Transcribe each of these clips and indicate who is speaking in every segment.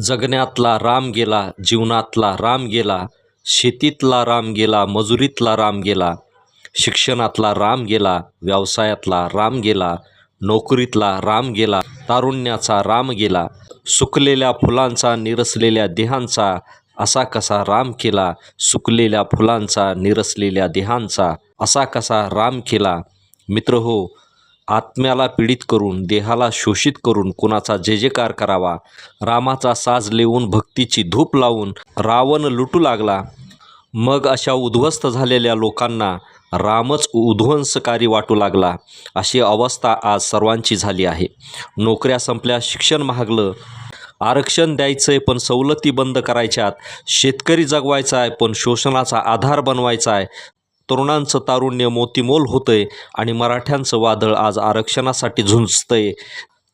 Speaker 1: जगण्यातला राम गेला जीवनातला राम गेला शेतीतला राम गेला मजुरीतला राम गेला शिक्षणातला राम गेला व्यवसायातला राम गेला नोकरीतला राम गेला तारुण्याचा राम गेला सुकलेल्या फुलांचा निरसलेल्या देहांचा असा कसा राम केला सुकलेल्या फुलांचा निरसलेल्या देहांचा असा कसा राम केला. मित्र हो आत्म्याला पीडित करून देहाला शोषित करून कुणाचा जे जेकार करावा? रामाचा साज लिहून भक्तीची धूप लावून रावण लुटू लागला. मग अशा उद्ध्वस्त झालेल्या लोकांना रामच उध्वंसकारी वाटू लागला. अशी अवस्था आज सर्वांची झाली आहे. नोकऱ्या संपल्या शिक्षण महागलं. आरक्षण द्यायचं आहे पण सवलती बंद करायच्यात. शेतकरी जगवायचा आहे पण शोषणाचा आधार बनवायचा आहे तरुणांचं तारुण्य मोतीमोल होतंय आणि मराठ्यांचं वादळ आज आरक्षणासाठी झुंजतंय.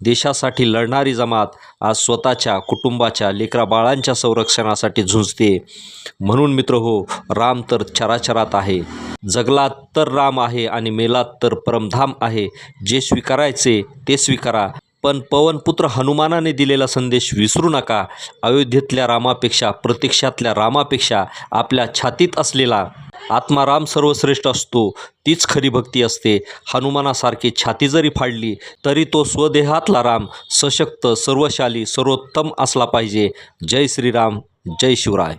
Speaker 1: देशासाठी लढणारी जमात आज स्वतःच्या कुटुंबाच्या लेकराबाळांच्या संरक्षणासाठी झुंजते. म्हणून मित्र हो राम तर चराचरात आहे. जगलात तर राम आहे आणि मेलात तर परमधाम आहे. जे स्वीकारायचे ते स्वीकारा. पण पवनपुत्र हनुमानाने दिलेला संदेश विसरू नका. अयोध्येतल्या रामापेक्षा प्रत्यक्षातल्या रामापेक्षा आपल्या छातीत असलेला आत्माराम सर्वश्रेष्ठ असतो तीच खरी भक्ती असते. हनुमानासारखी छाती जरी फाडली तरी तो स्वदेहातला राम सशक्त सर्वशाली सर्वोत्तम असला पाहिजे. जय श्रीराम जय शिवराय.